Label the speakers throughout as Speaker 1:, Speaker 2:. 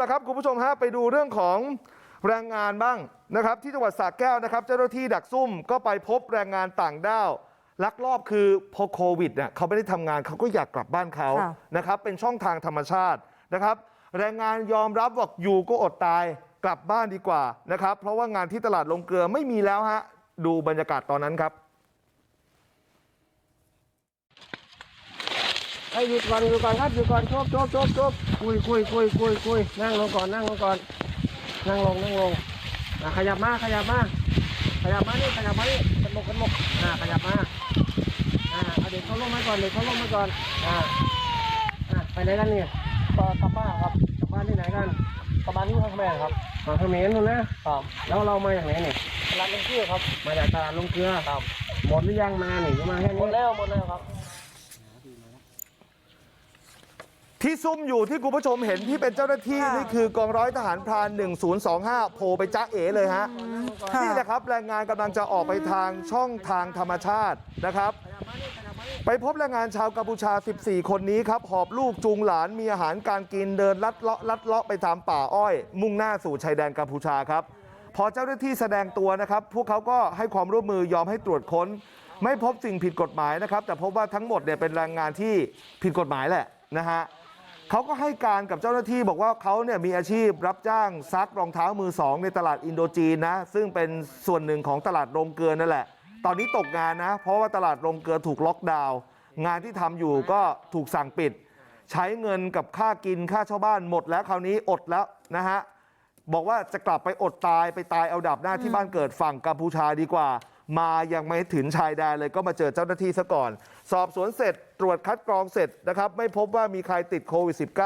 Speaker 1: นะครับคุณผู้ชมฮะไปดูเรื่องของแรงงานบ้างนะครับที่จังหวัดสระแก้วนะครับเจ้าหน้าที่ดักซุ่มก็ไปพบแรงงานต่างด้าวลักลอบคือพอโควิดเนี่ยเขาไม่ได้ทำงานเขาก็อยากกลับบ้านเขา
Speaker 2: ค่ะ
Speaker 1: นะครับเป็นช่องทางธรรมชาตินะครับ แรงงานยอมรับบอกอยู่ก็อดตายกลับบ้านดีกว่านะครับ เพราะว่างานที่ตลาดลงเกลือไม่มีแล้วฮะดูบรรยากาศตอนนั้นครับ
Speaker 3: ให้หยุดก่อนหยุดก่อนครับหยุดก่อนจบจบจบจบคุยคุยคุยคุยคุยนั่งลงก่อนนั่งลงก่อน นั่งลงนั่งลงอะขยับมาขยับมาขยับมานี่ขยับมานี่กันหมกกันหมกอ่าขยับมาอ่าเอาเด็กเขาลงมาก่อนเด็กเขาลงมาก่อนอ่าอะไปไหนกันเนี่ย
Speaker 4: ก็กลับบ้านครับ
Speaker 3: กลับบ้านที่ไหนกัน
Speaker 4: ประมาณนี้ครับแม่ครับ
Speaker 3: ฝั่งเขมรนู่นนะครับแล้วเรามาจากไหนเนี่ย
Speaker 4: ร้านลงชื่อครับ
Speaker 3: มาจากตลาดลงเกลือ
Speaker 4: ครับ
Speaker 3: หมดหรือยังมาหนิมาแค่
Speaker 4: หม
Speaker 3: นี้
Speaker 4: ดแล้วหมดแล้วครับ
Speaker 1: ที่ซุ่มอยู่ที่คุณผู้ชมเห็นที่เป็นเจ้าหน้าที่
Speaker 2: ค่ะ
Speaker 1: นี่คือกองร้อยทหารพราน1025โผล่ไปจ้าเอ๋เลยฮะ
Speaker 2: ค่ะ
Speaker 1: นี่แหละครับแรงงานกำลังจะออกไปทางช่องทางธรรมชาตินะครับไปพบแรงงานชาวกัมพูชา 14 คนนี้ครับหอบลูกจูงหลานมีอาหารการกินเดินลัดเลาะลัดเลาะไปตามป่าอ้อย มุ่งหน้าสู่ชายแดนกัมพูชาครับ พอเจ้าหน้าที่แสดงตัวนะครับ พวกเขาก็ให้ความร่วมมือยอมให้ตรวจค้น ไม่พบสิ่งผิดกฎหมายนะครับ แต่พบว่าทั้งหมดเนี่ยเป็นแรงงานที่ผิดกฎหมายแหละนะฮะ เขาก็ให้การกับเจ้าหน้าที่บอกว่าเขาเนี่ยมีอาชีพรับจ้างซักรองเท้ามือสองในตลาดอินโดจีนนะซึ่งเป็นส่วนหนึ่งของตลาดโรงเกลือนั่นแหละตอนนี้ตกงานนะเพราะว่าตลาดโรงเกลือถูกล็อกดาวน์งานที่ทำอยู่ก็ถูกสั่งปิด ใช้เงินกับค่ากินค่าเช่าบ้านหมดแล้วคราวนี้อดแล้วนะฮะบอกว่าจะกลับไปอดตายไปตายเอาดับหน้าที่บ้านเกิดฝั่งกัมพูชาดีกว่า มายังไม่ถึงชายแดนเลยก็มาเจอเจ้าหน้าที่ซะก่อนสอบสวนเสร็จตรวจคัดกรองเสร็จนะครับไม่พบว่ามีใครติดโควิด -19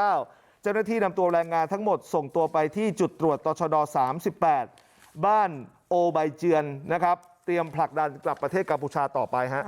Speaker 1: เจ้าหน้าที่นำตัวแรงงานทั้งหมดส่งตัวไปที่จุดตรวจตชด 38 บ้านโอไบเจือนนะครับเตรียมผลักดันกลับประเทศกัมพูชาต่อไปฮะ